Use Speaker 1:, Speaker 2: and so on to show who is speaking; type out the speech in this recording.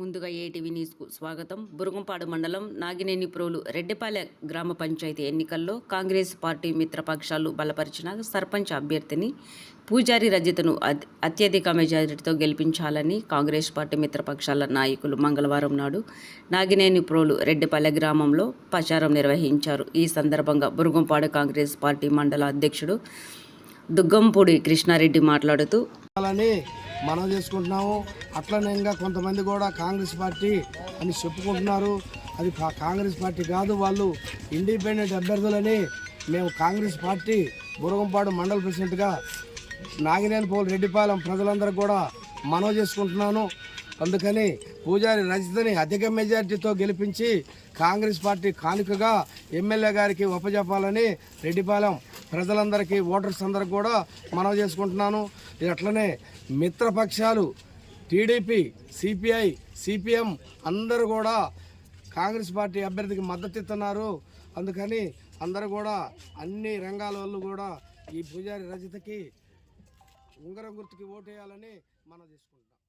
Speaker 1: ముందుగా ఏటీవీ న్యూస్కు స్వాగతం. బురుగుంపాడు మండలం నాగినేని ప్రోలు రెడ్డిపాలె గ్రామ పంచాయతీ ఎన్నికల్లో కాంగ్రెస్ పార్టీ మిత్రపక్షాలు బలపరిచిన సర్పంచ్ అభ్యర్థిని పూజారి రజితను అత్యధిక మెజారిటీతో గెలిపించాలని కాంగ్రెస్ పార్టీ మిత్రపక్షాల నాయకులు మంగళవారం నాడు నాగినేని ప్రోలు రెడ్డిపాలె గ్రామంలో ప్రచారం నిర్వహించారు. ఈ సందర్భంగా బురుగుంపాడు కాంగ్రెస్ పార్టీ మండల అధ్యక్షుడు దుగ్గంపూడి కృష్ణారెడ్డి మాట్లాడుతూ
Speaker 2: మనం చేసుకుంటున్నాము. అట్లనే ఇంకా కొంతమంది కూడా కాంగ్రెస్ పార్టీ అని చెప్పుకుంటున్నారు. అది కా- కాంగ్రెస్ పార్టీ కాదు. వాళ్ళు ఇండిపెండెంట్ అభ్యర్థులని మేము కాంగ్రెస్ పార్టీ బురగంపాడు మండల ప్రెసిడెంట్గా నాగినేనిపోలు రెడ్డిపాలెం ప్రజలందరూ కూడా మనవి చేసుకుంటున్నాను. అందుకని పూజారి రజితని అధిక మెజార్టీతో గెలిపించి కాంగ్రెస్ పార్టీ కానుకగా ఎమ్మెల్యే గారికి ఉపజెప్పాలని రెడ్డిపాలెం ప్రజలందరికీ ఓటర్స్ అందరికి కూడా మనవి చేసుకుంటున్నాను. అట్లనే మిత్రపక్షాలు టీడీపీ సిపిఐ సిపిఎం అందరూ కూడా కాంగ్రెస్ పార్టీ అభ్యర్థికి మద్దతు ఇస్తున్నారు. అందుకని అందరూ కూడా అన్ని రంగాల వాళ్ళు కూడా ఈ పూజారి రజితకి ఉంగరం గుర్తుకి ఓటేయాలని మనం చేసుకుంటాం